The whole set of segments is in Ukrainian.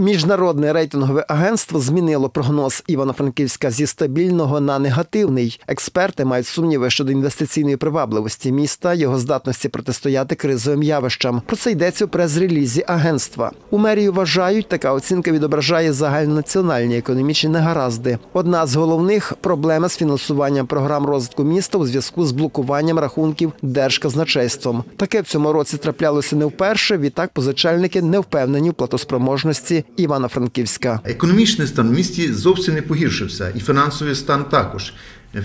Міжнародне рейтингове агентство змінило прогноз Івано-Франківська зі стабільного на негативний. Експерти мають сумніви щодо інвестиційної привабливості міста, його здатності протистояти кризовим явищам. Про це йдеться у прес-релізі агентства. У мерії вважають, така оцінка відображає загальнонаціональні економічні негаразди. Одна з головних проблеми з фінансуванням програм розвитку міста у зв'язку з блокуванням рахунків держказначейством. Таке в цьому році траплялося не вперше. Відтак позичальники не впевнені в платоспроможності Івано-Франківська. Економічний стан в місті зовсім не погіршився, і фінансовий стан також.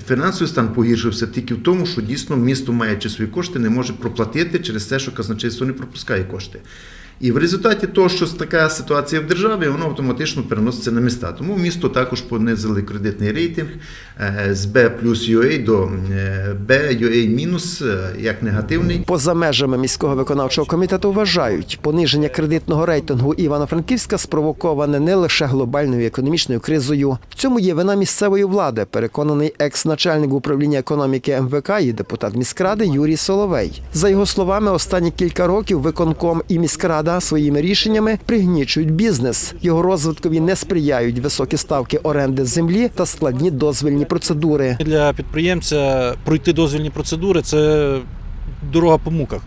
Фінансовий стан погіршився тільки в тому, що дійсно місто, маючи свої кошти, не може проплатити через те, що казначейство не пропускає кошти. І в результаті того, що така ситуація в державі, воно автоматично переноситься на міста. Тому місто також понизили кредитний рейтинг е, з B плюс UA до е, B UA мінус е, як негативний. Поза межами міського виконавчого комітету вважають, пониження кредитного рейтингу Івано-Франківська спровоковане не лише глобальною економічною кризою. В цьому є вина місцевої влади, переконаний екс-начальник управління економіки МВК і депутат міськради Юрій Соловей. За його словами, останні кілька років виконком і міськрада своїми рішеннями пригнічують бізнес. Його розвиткові не сприяють високі ставки оренди землі та складні дозвільні процедури. Для підприємця пройти дозвільні процедури це дорога по муках.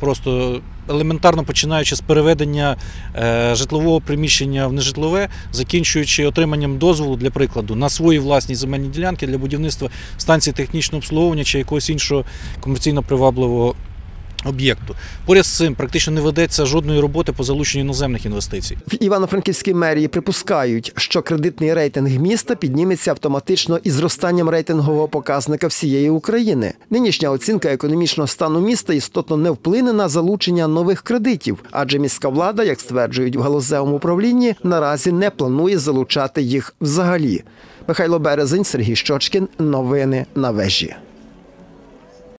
Просто елементарно починаючи з переведення е, житлового приміщення в нежитлове, закінчуючи отриманням дозволу, для прикладу, на свої власні земельні ділянки для будівництва станції технічного обслуговування чи якогось іншого комерційно привабливого об'єкту. Поряд з цим практично не ведеться жодної роботи по залученню іноземних інвестицій. В Івано-Франківській мерії припускають, що кредитний рейтинг міста підніметься автоматично із зростанням рейтингового показника всієї України. Нинішня оцінка економічного стану міста істотно не вплине на залучення нових кредитів, адже міська влада, як стверджують в галузевому управлінні, наразі не планує залучати їх взагалі. Михайло Березень, Сергій Щочкін. Новини на вежі.